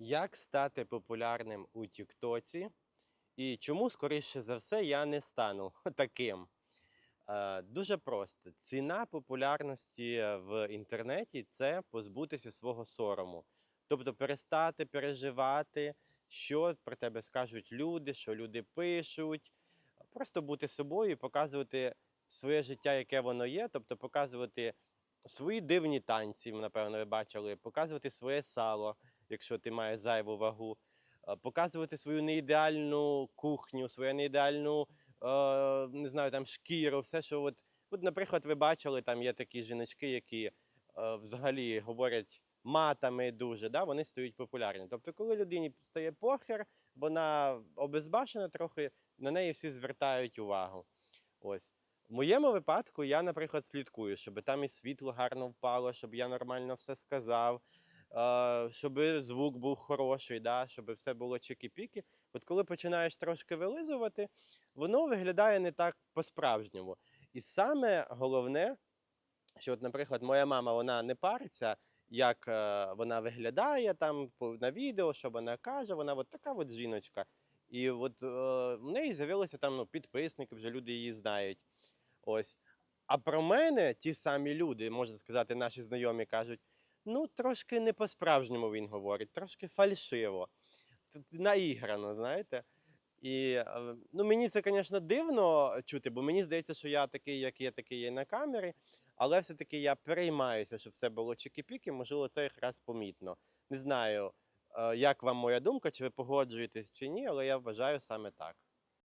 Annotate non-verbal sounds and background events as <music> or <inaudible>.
Як стати популярним у Тіктоці? І чому, скоріше за все, я не стану <laughs> таким? Е, Дуже просто. Ціна популярності в інтернеті це позбутися свого сорому. Тобто перестати переживати, що про тебе скажуть люди, що люди пишуть. Просто бути собою і показувати своє життя, яке воно є, тобто показувати свої дивні танці, напевно, ви бачили, показувати своє сало, якщо ти маєш зайву вагу, е, показувати свою неідеальну кухню, свою неідеальну, е, не знаю, там шкіру, все, що от, от, наприклад, ви бачили, там є такі жіночки, які е, взагалі говорять матами дуже, да, вони стають популярні. Тобто, коли людині стає похер, вона обезбашена трохи, на неї всі звертають увагу. Ось. В моєму випадку я, наприклад, слідкую, щоб там і світло гарно впало, щоб я нормально все сказав, щоб звук був хороший, да, щоб все було чики-піки. От коли починаєш трошки вилизувати, воно виглядає не так по-справжньому. І саме головне, що, от, наприклад, моя мама вона не париться, як е, вона виглядає там на відео, що вона каже, вона от така от жіночка. І от е, в неї з'явилися там ну, підписники, вже люди її знають. Ось. А про мене ті самі люди, можна сказати, наші знайомі кажуть: ну, трошки не по-справжньому він говорить, трошки фальшиво, наіграно, знаєте. І е, ну, мені це, звісно, дивно чути, бо мені здається, що я такий, як є, такий є на камері, але все-таки я переймаюся, щоб все було чики-піки, можливо, це якраз помітно. Не знаю, е, як вам моя думка, чи ви погоджуєтесь чи ні, але я вважаю саме так.